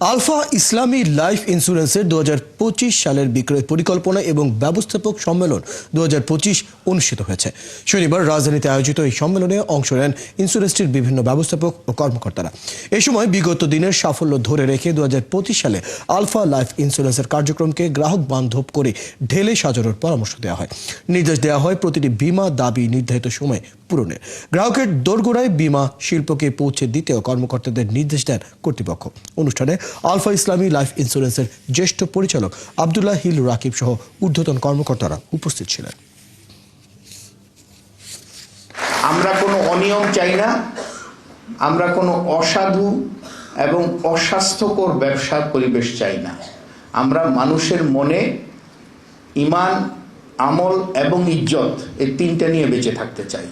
Alpha ইসলামী life ইন্স্যুরেন্সের দু হাজার পঁচিশ সালের বিক্রয় পরিকল্পনা এবং ব্যবস্থাপক সম্মেলন দু হাজার পঁচিশ অনুষ্ঠিত হয়েছে। শনিবার রাজধানীতে আয়োজিত এই সম্মেলনে অংশ নেন ইন্স্যুরেন্সটির বিভিন্ন ব্যবস্থাপক ও কর্মকর্তারা। এ সময় বিগত দিনের সাফল্য ধরে রেখে দু হাজার পঁচিশ সালে আলফা লাইফ ইন্স্যুরেন্সের কার্যক্রমকে গ্রাহক বান্ধব করে ঢেলে সাজানোর পরামর্শ দেওয়া হয়। নির্দেশ দেওয়া হয় প্রতিটি বীমা দাবি নির্ধারিত সময়ে পূরণে। গ্রাহকের দোরগোড়ায় বীমা শিল্পকে পৌঁছে দিতেও কর্মকর্তাদের নির্দেশ দেন কর্তৃপক্ষ। অনুষ্ঠানে আলফা ইসলামী লাইফ ইন্স্যুরেন্সের জ্যেষ্ঠ পরিচালক আবদুল্লাহ হিল রাকিব সহ ঊর্ধ্বতন কর্মকর্তারা উপস্থিত ছিলেন। আমরা কোনো অনিয়ম চাই না। আমরা কোনো অসাধু এবং অস্বাস্থ্যকর ব্যবসার পরিবেশ চাই না। আমরা মানুষের মনে ইমান, আমল এবং ইজ্জত এই তিনটা নিয়ে বেঁচে থাকতে চাই।